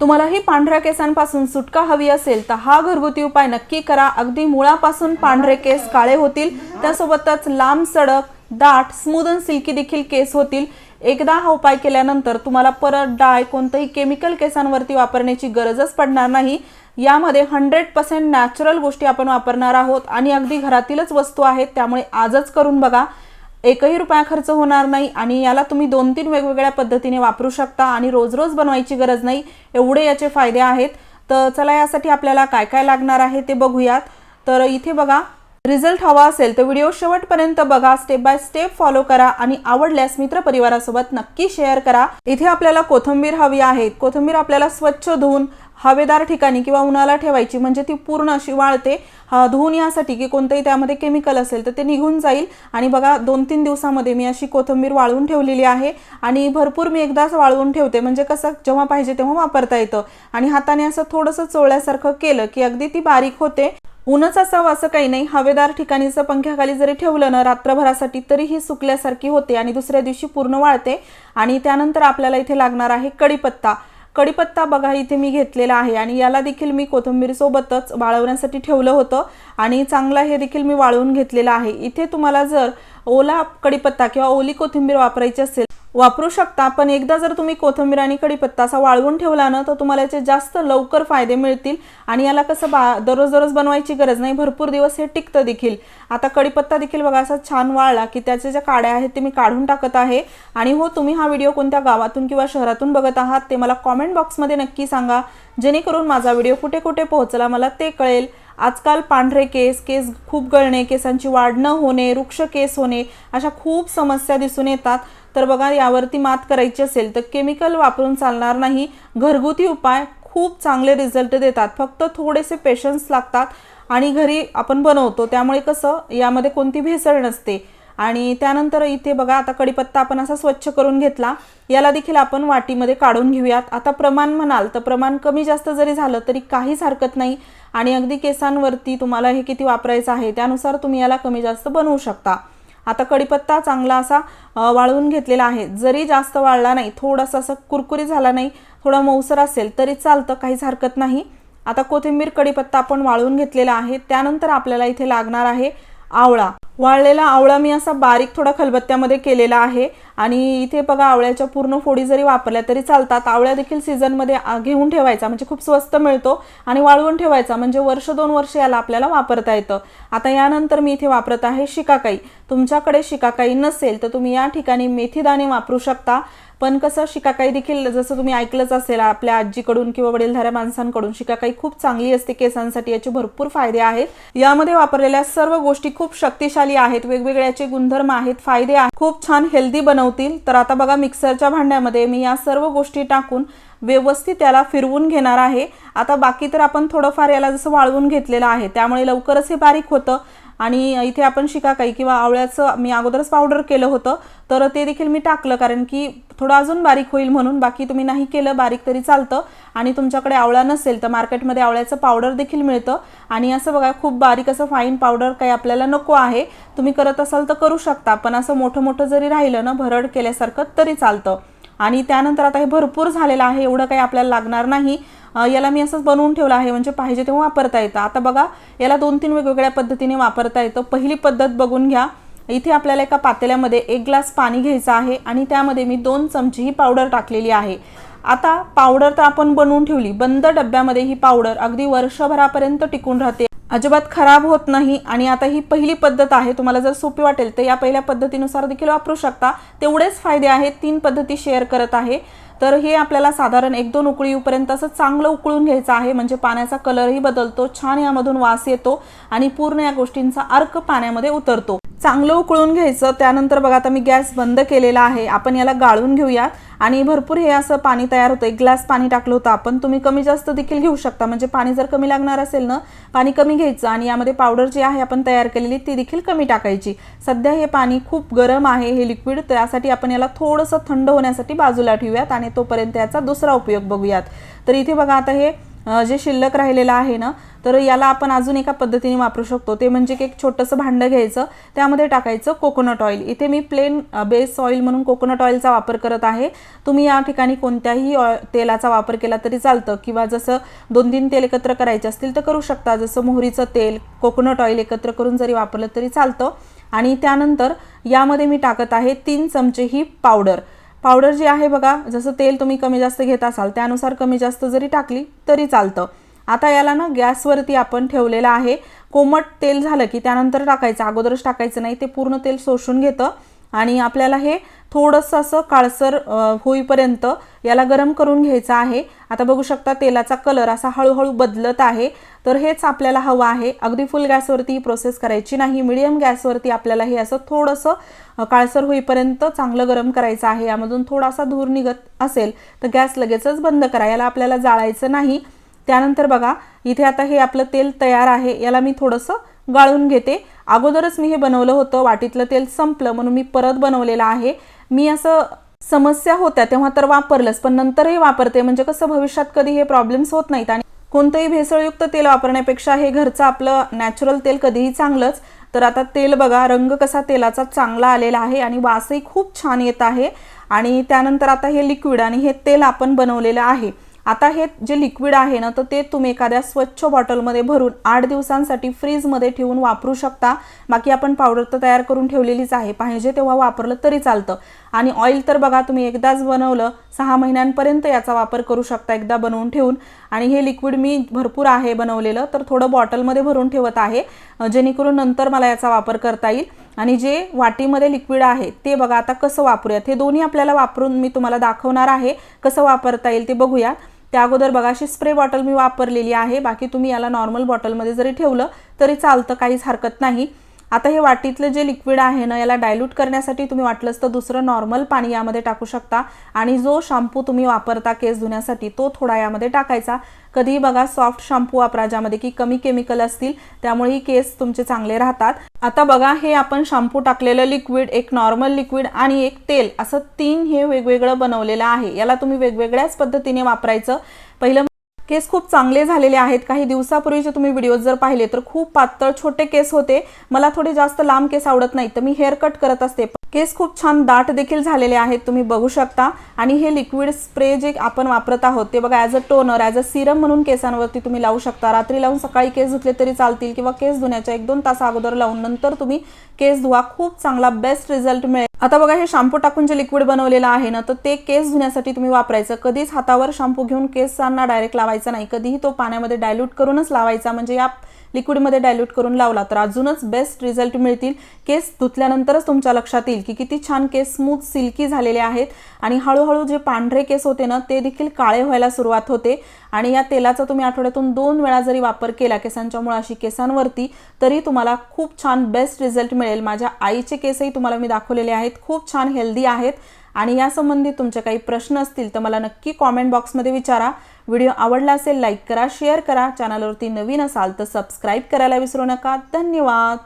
तुम्हालाही पांढऱ्या केसांपासून सुटका हवी असेल तर हा घरगुती उपाय नक्की करा. अगदी मुळापासून पांढरे केस काळे होतील. त्यासोबतच लांब सडक दाट स्मूद आणि सिल्की देखील केस होतील. एकदा हा उपाय केल्यानंतर तुम्हाला परत डाय कोणतंही केमिकल केसांवरती वापरण्याची गरजच पडणार नाही. यामध्ये हंड्रेड पर्सेंट नॅचरल गोष्टी आपण वापरणार आहोत आणि अगदी घरातीलच वस्तू आहेत त्यामुळे आजच करून बघा. एकही रुपया खर्च होणार नाही आणि याला तुम्ही दोन तीन वेगवेगळ्या पद्धतीने वापरू शकता आणि रोज रोज बनवायची गरज नाही एवढे याचे फायदे आहेत. तर चला यासाठी आपल्याला काय काय लागणार आहे ते बघूयात. तर इथे बघा रिझल्ट हवा असेल तर व्हिडिओ शेवटपर्यंत बघा स्टेप बाय स्टेप फॉलो करा आणि आवडल्यास मित्र परिवारासोबत नक्की शेअर करा. इथे आपल्याला कोथिंबीर हवी आहे. कोथिंबीर आपल्याला स्वच्छ धुवून हवेदार ठिकाणी किंवा उन्हाला ठेवायची म्हणजे ती पूर्ण अशी वाळते. हा, धुवून यासाठी की कोणतंही त्यामध्ये केमिकल असेल तर ते निघून जाईल. आणि बघा दोन तीन दिवसामध्ये मी अशी कोथिंबीर वाळवून ठेवलेली आहे. आणि भरपूर मी एकदाच वाळवून ठेवते. म्हणजे कसं जेव्हा पाहिजे तेव्हा वापरता येतं. आणि हाताने असं थोडंसं चोळल्यासारखं केलं की अगदी ती बारीक होते. ऊनच असावं असं काही नाही. हवेदार ठिकाणीचं पंख्याखाली जरी ठेवलं ना रात्रभरासाठी तरी ही सुकल्यासारखी होते आणि दुसऱ्या दिवशी पूर्ण वाळते. आणि त्यानंतर आपल्याला इथे लागणार आहे कडीपत्ता कढीपत्ता बघा इथे मी घेतलेला आहे आणि याला देखील मी कोथिंबीरसोबतच वाळवण्यासाठी ठेवलं होतं आणि चांगला हे देखील मी वाळवून घेतलेलं आहे. इथे तुम्हाला जर ओला कढीपत्ता किंवा ओली कोथिंबीर वापरायची असेल वापरू शकता पण एकदा जर तुम्ही कोथिंबीर आणि कढीपत्ता असा वाळवून ठेवला ना तर तुम्हाला याचे जास्त लवकर फायदे मिळतील आणि याला कसं बा दररोज दररोज बनवायची गरज नाही भरपूर दिवस हे टिकतं देखील. आता कढीपत्ता देखील बघा असा छान वाळला की त्याचे ज्या काड्या आहेत ते मी काढून टाकत आहे. आणि हो तुम्ही हा व्हिडिओ कोणत्या गावातून किंवा शहरातून बघत आहात ते मला कॉमेंट बॉक्समध्ये नक्की सांगा. जेणेकरून माझा व्हिडिओ कुठे कुठे पोहोचला मला ते कळेल. आजकाल पांढरे केस केस खूप गळणे केसांची वाढ न होणे वृक्ष केस होणे अशा खूप समस्या दिसून येतात. तर बघा यावरती मात करायची असेल तर केमिकल वापरून चालणार नाही. घरगुती उपाय खूप चांगले रिझल्ट देतात. फक्त थोडेसे पेशन्स लागतात आणि घरी आपण बनवतो. त्यामुळे कसं यामध्ये कोणती भेसळ नसते. आणि त्यानंतर इथे बघा आता कढीपत्ता आपण असा स्वच्छ करून घेतला. याला देखील आपण वाटीमध्ये काढून घेऊयात. आता प्रमाण म्हणाल तर प्रमाण कमी जास्त जरी झालं तरी काहीच हरकत नाही. आणि अगदी केसांवरती तुम्हाला हे किती वापरायचं आहे त्यानुसार तुम्ही याला कमी जास्त बनवू शकता. आता कडीपत्ता चांगला असा वाळवून घेतलेला आहे. जरी जास्त वाळला नाही थोडासा असं कुरकुरी झाला नाही थोडा मऊसर असेल तरी चालतं काहीच हरकत नाही. आता कोथिंबीर कढीपत्ता आपण वाळवून घेतलेला आहे. त्यानंतर आपल्याला इथे लागणार आहे आवळा. वाळलेला आवळा मी असा बारीक थोडा खलबत्त्यामध्ये केलेला आहे. आणि इथे बघा आवळ्याच्या पूर्ण फोडी जरी वापरल्या तरी चालतात. आवळ्या देखील सीझनमध्ये आ- घेऊन ठेवायचा. म्हणजे खूप स्वस्त मिळतो आणि वाळवून ठेवायचा. म्हणजे वर्ष दोन वर्ष याला आपल्याला वापरता येतं. आता यानंतर मी इथे वापरत आहे शिकाकाई. तुमच्याकडे शिकाकाई नसेल तर तुम्ही या ठिकाणी मेथीदाणे वापरू शकता. पण कसं शिकाकाई देखील जसं तुम्ही ऐकलंच असेल आपल्या आजीकडून किंवा वडीलधाऱ्या माणसांकडून शिकाकाई खूप चांगली असते. केसांसाठी याचे भरपूर फायदे आहेत. यामध्ये वापरलेल्या सर्व गोष्टी खूप शक्तिशाली आहेत. वेगवेगळ्याचे गुणधर्म आहेत फायदे आहेत. खूप छान हेल्दी बनव नव्हतील तर आता बघा मिक्सरच्या भांड्यामध्ये मी या सर्व गोष्टी टाकून व्यवस्थित त्याला फिरवून घेणार आहे. आता बाकी तर आपण थोडंफार याला जसं वाळवून घेतलेलं आहे त्यामुळे लवकरच हे बारीक होतं. आणि इथे आपण शिकाकाई किंवा आवळ्याचं मी अगोदरच पावडर केलं होतं तर ते देखील मी टाकलं कारण की थोडं अजून बारीक होईल म्हणून बाकी तुम्ही नाही केलं बारीक तरी चालतं. आणि तुमच्याकडे आवळा नसेल तर मार्केटमध्ये आवळ्याचं पावडर देखील मिळतं. आणि असं बघा खूप बारीक असं फाईन पावडर काही आपल्याला नको आहे. तुम्ही करत असाल तर करू शकता पण असं मोठं मोठं जरी राहिलं ना भरड केल्यासारखं तरी चालतं. आणि त्यानंतर आता हे भरपूर झालेलं आहे एवढं काही आपल्याला लागणार नाही. याला मी असंच बनवून ठेवलं आहे म्हणजे पाहिजे तेव्हा वापरता येतं. आता बघा याला दोन तीन वेगवेगळ्या पद्धतीने वापरता येतं. पहिली पद्धत बघून घ्या. इथे आपल्याला एका पातेल्यामध्ये एक ग्लास पाणी घ्यायचं आहे आणि त्यामध्ये मी दोन चमची ही पावडर टाकलेली आहे. आता पावडर तर आपण बनवून ठेवली. बंद डब्यामध्ये ही पावडर अगदी वर्षभरापर्यंत टिकून राहते. अजिबात खराब होत नाही आणि आता ही पहिली पद्धत आहे. तुम्हाला जर सोपी वाटेल तर या पहिल्या पद्धतीनुसार देखील वापरू शकता. तेवढेच फायदे आहेत. तीन पद्धती शेअर करत आहे. तर हे आपल्याला साधारण एक दोन उकळी येऊपर्यंत असं चांगलं उकळून घ्यायचं आहे. म्हणजे पाण्याचा कलरही बदलतो छान यामधून वास येतो आणि पूर्ण या गोष्टींचा अर्क पाण्यामध्ये उतरतो. चांगलं उकळून घ्यायचं त्यानंतर बघा आता मी गॅस बंद केलेला आहे आपण याला गाळून घेऊयात आणि भरपूर हे असं पाणी तयार होतं एक ग्लास पाणी टाकलं होतं आपण. तुम्ही कमी जास्त देखील घेऊ शकता. म्हणजे पाणी जर कमी लागणार असेल ना पाणी कमी घ्यायचं. आणि यामध्ये पावडर जी आहे आपण तयार केलेली ती देखील कमी टाकायची. सध्या हे पाणी खूप गरम आहे हे लिक्विड त्यासाठी आपण याला थोडंसं थंड होण्यासाठी बाजूला ठेवूयात आणि तोपर्यंत याचा दुसरा उपयोग बघूयात. तर इथे बघा आता हे जे शिल्लक राहिलेलं आहे ना तर याला आपण अजून एका पद्धतीने वापरू शकतो. ते म्हणजे की एक छोटंसं भांडं घ्यायचं त्यामध्ये टाकायचं कोकोनट ऑइल इथे मी प्लेन बेस ऑइल म्हणून कोकोनट ऑइलचा वापर करत आहे. तुम्ही या ठिकाणी कोणत्याही ऑ- तेलाचा वापर केला तरी चालतं. किंवा जसं दोन तीन तेल एकत्र करायचे असतील तर करू शकता. जसं मोहरीचं तेल कोकोनट ऑइल एकत्र करून जरी वापरलं तरी चालतं. आणि त्यानंतर यामध्ये मी टाकत आहे तीन चमचे ही पावडर पावडर जी आहे बघा जसं तेल तुम्ही कमी जास्त घेत असाल त्यानुसार कमी जास्त जरी टाकली तरी चालतं. आता याला ना गॅसवरती आपण ठेवलेलं आहे. कोमट तेल झालं की त्यानंतर टाकायचं. अगोदरच टाकायचं नाही ते पूर्ण तेल शोषून घेतं. आणि आपल्याला हे थोडंसं असं काळसर होईपर्यंत याला गरम करून घ्यायचं आहे. आता बघू शकता तेलाचा कलर असा हळूहळू बदलत आहे. तर हेच आपल्याला हवं आहे. अगदी फुल गॅसवरती ही प्रोसेस करायची नाही. मिडियम गॅसवरती आपल्याला हे असं थोडंसं काळसर होईपर्यंत चांगलं गरम करायचं आहे. यामधून थोडासा धूर निघत असेल तर गॅस लगेचच बंद करा. याला आपल्याला जाळायचं नाही. त्यानंतर बघा इथे आता हे आपलं तेल तयार आहे. याला मी थोडंसं गाळून घेते. अगोदरच मी हे बनवलं होतं. वाटीतलं तेल संपलं म्हणून मी परत बनवलेलं आहे. मी असं समस्या होत्या तेव्हा तर वापरलंच पण नंतरही वापरते. म्हणजे कसं भविष्यात कधी हे प्रॉब्लेम्स होत नाहीत आणि कोणतंही भेसळयुक्त तेल वापरण्यापेक्षा हे घरचं आपलं नॅचरल तेल कधीही चांगलंच. तर आता तेल बघा रंग कसा तेलाचा चांगला आलेला आहे आणि वासही खूप छान येत आहे. आणि त्यानंतर आता हे लिक्विड आणि हे तेल आपण बनवलेलं आहे. आता हे जे लिक्विड आहे ना तर ते तुम्ही एखाद्या स्वच्छ बॉटलमध्ये भरून आठ दिवसांसाठी फ्रीजमध्ये ठेवून वापरू शकता. बाकी आपण पावडर तर तयार करून ठेवलेलीच आहे. पाहिजे तेव्हा वापरलं तरी चालतं. आणि ऑइल तर बघा तुम्ही एकदाच बनवलं सहा महिन्यांपर्यंत याचा वापर करू शकता एकदा बनवून ठेवून. आणि हे लिक्विड मी भरपूर आहे बनवलेलं तर थोडं बॉटलमध्ये भरून ठेवत आहे. जेणेकरून नंतर मला याचा वापर करता येईल. आणि जे वाटीमध्ये लिक्विड आहे ते बघा आता कसं वापरूयात. हे दोन्ही आपल्याला वापरून मी तुम्हाला दाखवणार आहे कसं वापरता येईल ते बघूया. त्या अगोदर बघा अशी स्प्रे बॉटल मी वापरलेली आहे. बाकी तुम्ही याला नॉर्मल बॉटलमध्ये जरी ठेवलं तरी चालतं काहीच हरकत नाही. आता हे वाटीतलं जे लिक्विड आहे ना याला डायल्यूट करण्यासाठी तुम्ही वाटलंच तर दुसरं नॉर्मल पाणी यामध्ये टाकू शकता. आणि जो शॅम्पू तुम्ही वापरता केस धुण्यासाठी तो थोडा यामध्ये टाकायचा. कधीही बघा सॉफ्ट शॅम्पू वापरा ज्यामध्ये की कमी केमिकल असतील त्यामुळे ही केस तुमचे चांगले राहतात. आता बघा हे आपण शॅम्पू टाकलेलं लिक्विड एक नॉर्मल लिक्विड आणि एक तेल असं तीन हे वेगवेगळं बनवलेलं आहे. याला तुम्ही वेगवेगळ्याच पद्धतीने वापरायचं. पहिलं केस खूप चांगले झालेले आहेत. काही दिवसापूर्वीचे तुम्ही व्हिडिओज जर पाहिले तर खूप पातळ छोटे केस होते. मला थोडे जास्त लांब केस आवडत नाहीत तर मी हेअर कट करत असते. केस खूप छान दाट देखील झालेले आहेत तुम्ही बघू शकता. आणि हे लिक्विड स्प्रे जे आपण वापरत आहोत ते बघा as a toner as a serum म्हणून केसांवरती तुम्ही लावू शकता. रात्री लावून सकाळी केस धुतले तरी चालतील किंवा केस धुण्याच्या एक दोन तास अगोदर लावून नंतर तुम्ही केस धुवा खूप चांगला बेस्ट रिझल्ट मिळेल. आता बघा हे शॅम्पू टाकून जे लिक्विड बनवलेलं आहे ना तर ते केस धुण्यासाठी तुम्ही वापरायचं. कधीच हातावर शॅम्पू घेऊन केसांना डायरेक्ट लावायचा नाही. कधीही तो पाण्यामध्ये डायल्यूट करूनच लावायचा. म्हणजे या लिक्विडमध्ये डायल्यूट करून लावला तर अजूनच बेस्ट रिझल्ट मिळतील. केस धुतल्यानंतरच तुमच्या लक्षात येईल की किती छान केस स्मूथ सिल्की झालेले आहेत. आणि हळूहळू जे पांढरे केस होते ना ते देखील काळे व्हायला सुरुवात होते. आणि या तेलाचा तुम्ही आठवड्यातून दोन वेळा जरी वापर केला केसांच्या मुळाशी केसांवरती तरी तुम्हाला खूप छान बेस्ट रिझल्ट मिळेल. माझ्या आईचे केसही तुम्हाला मी दाखवलेले आहेत. खूप छान हेल्दी आहेत. आणि यासंबंधी तुमचे काही प्रश्न असतील तर मला नक्की कॉमेंट बॉक्समध्ये विचारा. व्हिडिओ आवडला असेल लाईक करा शेअर करा. चॅनलवरती नवीन असाल तर सबस्क्राईब करायला विसरू नका. धन्यवाद!